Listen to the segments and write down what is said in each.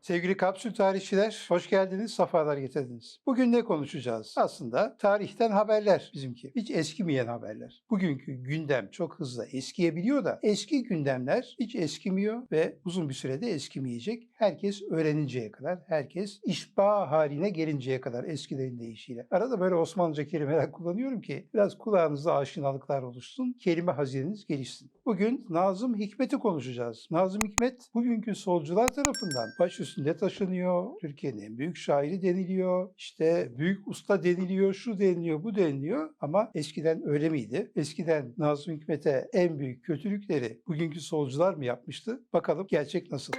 Sevgili kapsül tarihçiler, hoş geldiniz, safalar getirdiniz. Bugün ne konuşacağız? Aslında tarihten haberler bizimki. Hiç eskimeyen haberler. Bugünkü gündem çok hızlı eskiyebiliyor da eski gündemler hiç eskimiyor ve uzun bir sürede eskimeyecek. Herkes öğreninceye kadar, herkes işba haline gelinceye kadar eskilerin deyişiyle. Arada böyle Osmanlıca kelimeler kullanıyorum ki biraz kulağınızda aşinalıklar oluşsun, kelime hazineniz gelişsin. Bugün Nazım Hikmet'i konuşacağız. Nazım Hikmet bugünkü solcular tarafından baş üstünde taşınıyor. Türkiye'nin en büyük şairi deniliyor. İşte büyük usta deniliyor, şu deniliyor, bu deniliyor. Ama eskiden öyle miydi? Eskiden Nazım Hikmet'e en büyük kötülükleri bugünkü solcular mı yapmıştı? Bakalım gerçek nasıl?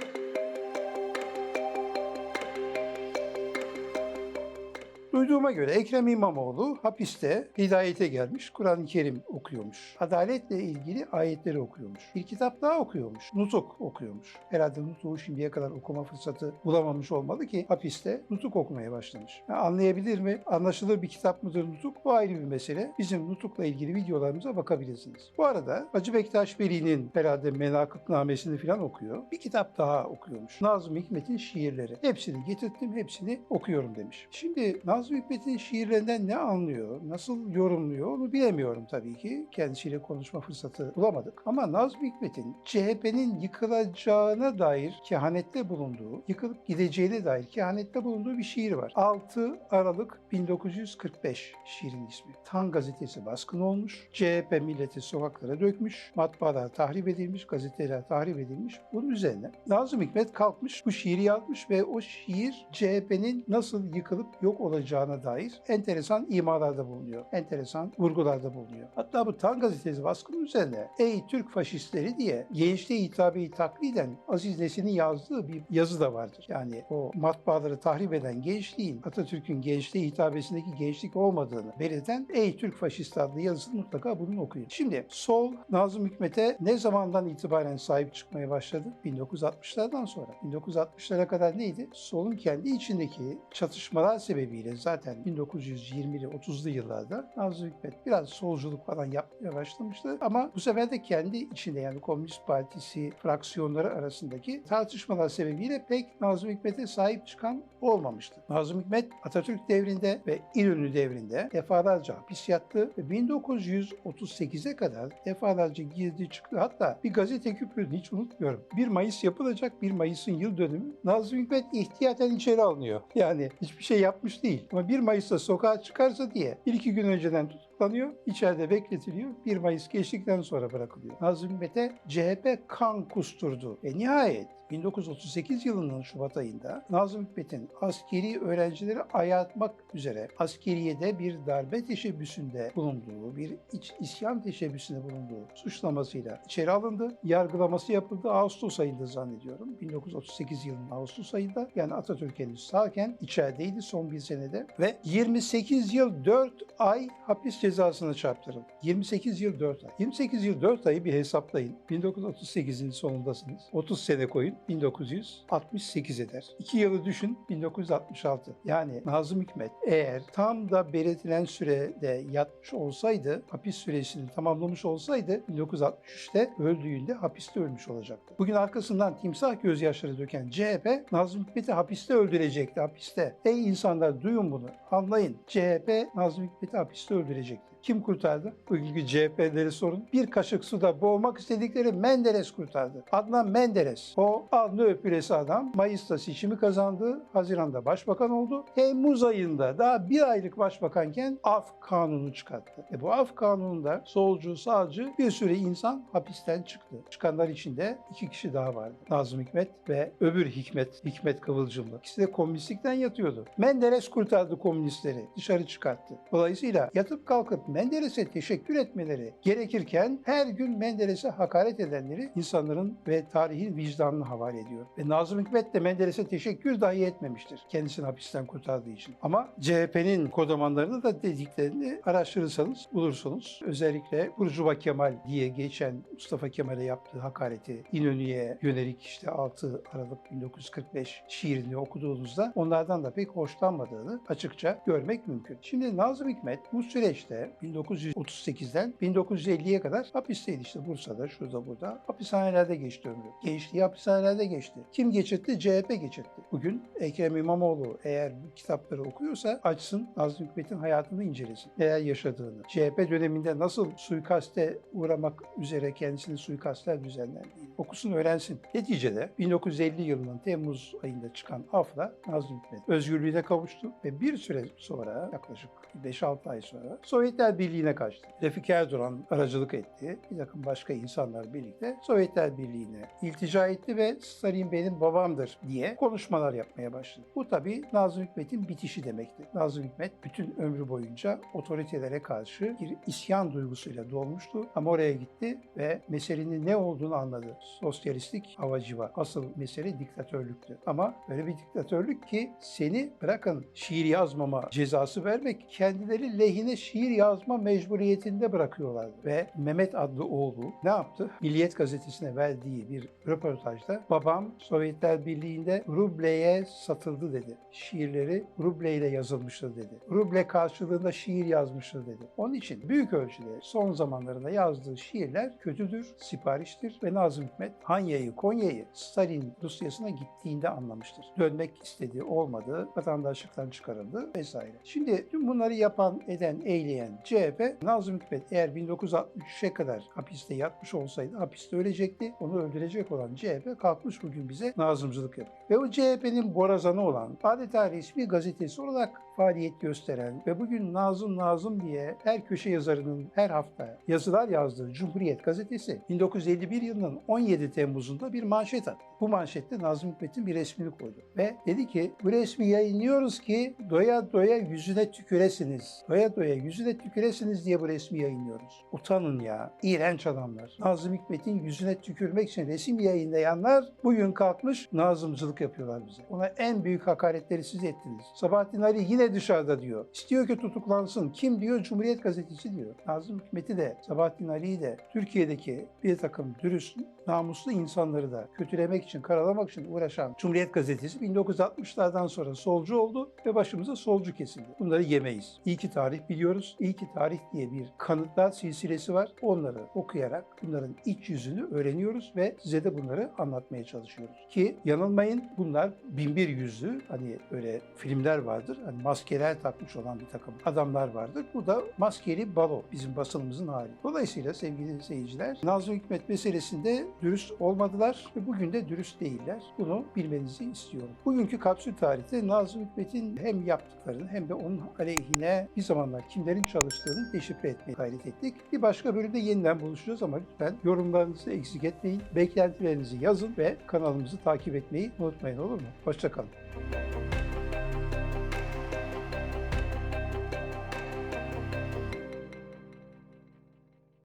Duyduğuma göre Ekrem İmamoğlu hapiste hidayete gelmiş, Kur'an-ı Kerim okuyormuş. Adaletle ilgili ayetleri okuyormuş. Bir kitap daha okuyormuş. Nutuk okuyormuş. Herhalde Nutuk'u şimdiye kadar okuma fırsatı bulamamış olmalı ki hapiste Nutuk okumaya başlamış. Ha, anlayabilir mi? Anlaşılır bir kitap mıdır Nutuk? Bu ayrı bir mesele. Bizim Nutuk'la ilgili videolarımıza bakabilirsiniz. Bu arada Hacı Bektaş Veli'nin herhalde menakıbnamesini falan okuyor. Bir kitap daha okuyormuş. Nazım Hikmet'in şiirleri. Hepsini getirttim, hepsini okuyorum demiş. Şimdi Nazım Hikmet'in şiirlerinden ne anlıyor, nasıl yorumluyor onu bilemiyorum tabii ki. Kendisiyle konuşma fırsatı bulamadık. Ama Nazım Hikmet'in CHP'nin yıkılacağına dair kehanette bulunduğu, yıkılıp gideceğine dair kehanette bulunduğu bir şiir var. 6 Aralık 1945 şiirin ismi. Tan gazetesi baskın olmuş, CHP milleti sokaklara dökmüş, matbaalar tahrip edilmiş, gazeteler tahrip edilmiş. Bunun üzerine Nazım Hikmet kalkmış, bu şiiri yazmış ve o şiir CHP'nin nasıl yıkılıp yok olacağına dair enteresan imalarda bulunuyor. Enteresan vurgularda bulunuyor. Hatta bu Tan gazetesi baskının üzerine Ey Türk faşistleri diye gençliğe hitabeyi takliden Aziz Nesin'in yazdığı bir yazı da vardır. Yani o matbaaları tahrip eden gençliğin Atatürk'ün gençliğe hitabesindeki gençlik olmadığını belirten Ey Türk faşist adlı yazısını mutlaka bunun okuyun. Şimdi sol Nazım Hikmet'e ne zamandan itibaren sahip çıkmaya başladı? 1960'lardan sonra. 1960'lara kadar neydi? Solun kendi içindeki çatışmalar sebebiyle zaten 1920'li 30'lu yıllarda Nazım Hikmet biraz solculuk falan yapmaya başlamıştı. Ama bu sefer de kendi içinde yani Komünist Partisi fraksiyonları arasındaki tartışmalar sebebiyle pek Nazım Hikmet'e sahip çıkan olmamıştı. Nazım Hikmet Atatürk devrinde ve İnönü devrinde defalarca hapis yattı ve 1938'e kadar defalarca girdi çıktı. Hatta bir gazete küpürünü hiç unutmuyorum. 1 Mayıs yapılacak 1 Mayıs'ın yıl dönümü. Nazım Hikmet ihtiyaten içeri alınıyor. Yani hiçbir şey yapmış değil. Ama 1 Mayıs'ta sokağa çıkarsa diye bir iki gün önceden tutuklanıyor. içeride bekletiliyor. 1 Mayıs geçtikten sonra bırakılıyor. Nazım Hikmet'e CHP kan kusturdu. Ve nihayet 1938 yılının Şubat ayında Nazım Hikmet'in askeri öğrencileri ayartmak üzere askeriyede bir darbe teşebbüsünde bulunduğu, bir iç isyan teşebbüsünde bulunduğu suçlamasıyla içeri alındı. Yargılaması yapıldı Ağustos ayında zannediyorum. 1938 yılının Ağustos ayında yani Atatürk henüz sağken içerideydi son bir senede ve 28 yıl 4 ay hapis cezasına çarptırıldı. 28 yıl 4 ay. 28 yıl 4 ayı bir hesaplayın. 1938'in sonundasınız. 30 sene koyun. 1968 eder. 2 yılı düşün 1966. Yani Nazım Hikmet eğer tam da belirtilen sürede yatmış olsaydı, hapis süresini tamamlamış olsaydı 1963'te öldüğünde hapiste ölmüş olacaktı. Bugün arkasından timsah gözyaşları döken CHP Nazım Hikmet'i hapiste öldürecekti, hapiste. Ey insanlar duyun bunu, anlayın. CHP Nazım Hikmet'i hapiste öldürecekti. Kim kurtardı? Bugünkü CHP'leri sorun. Bir kaşık suda boğmak istedikleri Menderes kurtardı. Adnan Menderes. O alnı öpülesi adam Mayıs'ta seçimi kazandı. Haziran'da başbakan oldu. Temmuz ayında daha bir aylık başbakanken af kanunu çıkarttı. E bu af kanununda solcu, sağcı bir sürü insan hapisten çıktı. Çıkanlar içinde iki kişi daha vardı. Nazım Hikmet ve öbür Hikmet, Hikmet Kıvılcımlı. İkisi de komünistlikten yatıyordu. Menderes kurtardı komünistleri, dışarı çıkarttı. Dolayısıyla yatıp kalkıp Menderes'e teşekkür etmeleri gerekirken her gün Menderes'e hakaret edenleri insanların ve tarihin vicdanına havale ediyor. Ve Nazım Hikmet de Menderes'e teşekkür dahi etmemiştir kendisini hapisten kurtardığı için. Ama CHP'nin kodamanlarını da dediklerini araştırırsanız bulursunuz. Özellikle Burjuva Kemal diye geçen Mustafa Kemal'e yaptığı hakareti İnönü'ye yönelik işte 6 Aralık 1945 şiirini okuduğunuzda onlardan da pek hoşlanmadığını açıkça görmek mümkün. Şimdi Nazım Hikmet bu süreçte 1938'den 1950'ye kadar hapisteydi işte Bursa'da, şurada burada. Hapishanelerde geçti ömrü. Gençliği hapishanelerde geçti. Kim geçirtti? CHP geçirtti. Bugün Ekrem İmamoğlu eğer bu kitapları okuyorsa açsın Nazım Hikmet'in hayatını incelesin. Neler yaşadığını. CHP döneminde nasıl suikaste uğramak üzere kendisine suikastler düzenlendiğini okusun öğrensin. Neticede 1950 yılının Temmuz ayında çıkan afla Nazım Hikmet özgürlüğüne kavuştu ve bir süre sonra yaklaşık 5-6 ay sonra Sovyetler Birliği'ne kaçtı. Refik Erdoğan aracılık etti. Bir takım başka insanlar birlikte Sovyetler Birliği'ne iltica etti ve Stalin benim babamdır diye konuşmalar yapmaya başladı. Bu tabii Nazım Hikmet'in bitişi demekti. Nazım Hikmet bütün ömrü boyunca otoritelere karşı bir isyan duygusuyla dolmuştu. Ama oraya gitti ve meselenin ne olduğunu anladı. Sosyalistik havacıva. Asıl mesele diktatörlüktü. Ama öyle bir diktatörlük ki seni bırakın şiir yazmama cezası vermek kendileri lehine şiir yazma mecburiyetinde bırakıyorlardı. Ve Mehmet adlı oğlu ne yaptı? Milliyet gazetesine verdiği bir röportajda babam Sovyetler Birliği'nde rubleye satıldı dedi. Şiirleri rubleyle yazılmıştır dedi. Ruble karşılığında şiir yazmıştır dedi. Onun için büyük ölçüde son zamanlarında yazdığı şiirler kötüdür, sipariştir ve Nazım Hikmet Hanya'yı, Konya'yı Stalin Rusyası'na gittiğinde anlamıştır. Dönmek istediği olmadı, vatandaşlıktan çıkarıldı vesaire. Şimdi tüm bunları yapan, eden, eyleyen CHP, Nazım Hikmet eğer 1963'e kadar hapiste yatmış olsaydı hapiste ölecekti. Onu öldürecek olan CHP kalkmış bugün bize nazımcılık yapıyor. Ve o CHP'nin borazanı olan adeta resmi gazetesi olarak faaliyet gösteren ve bugün Nazım Nazım diye her köşe yazarının her hafta yazılar yazdığı Cumhuriyet gazetesi 1951 yılının 17 Temmuz'unda bir manşet attı. Bu manşette Nazım Hikmet'in bir resmini koydu ve dedi ki bu resmi yayınlıyoruz ki doya doya yüzüne tüküresiniz. Doya doya yüzüne tüküresiniz diye bu resmi yayınlıyoruz. Utanın ya. iğrenç adamlar. Nazım Hikmet'in yüzüne tükürmek için resim yayınlayanlar bugün kalkmış nazımcılık yapıyorlar bize. Ona en büyük hakaretleri siz ettiniz. Sabahattin Ali yine dışarıda diyor. İstiyor ki tutuklansın. Kim diyor? Cumhuriyet gazetesi diyor. Nazım Hikmet'i de Sabahattin Ali'yi de Türkiye'deki bir takım dürüst, namuslu insanları da kötülemek için, karalamak için uğraşan Cumhuriyet gazetesi 1960'lardan sonra solcu oldu ve başımıza solcu kesildi. Bunları yemeyiz. İyi ki tarih biliyoruz. İyi ki tarih diye bir kanıtlar silsilesi var. Onları okuyarak bunların iç yüzünü öğreniyoruz ve size de bunları anlatmaya çalışıyoruz. Ki yanılmayın bunlar binbir yüzlü hani öyle filmler vardır. Hani maskeler takmış olan bir takım adamlar vardır. Bu da maskeli balo bizim basınımızın hali. Dolayısıyla sevgili seyirciler Nazım Hikmet meselesinde dürüst olmadılar ve bugün de dürüst değiller. Bunu bilmenizi istiyorum. Bugünkü kapsül tarihte Nazım Hikmet'in hem yaptıklarını hem de onun aleyhine bir zamanlar kimlerin çalıştığını deşifre etmeye gayret ettik. Bir başka bölümde yeniden buluşacağız ama lütfen yorumlarınızı eksik etmeyin. Beklentilerinizi yazın ve kanalımızı takip etmeyi unutmayın olur mu? Hoşçakalın.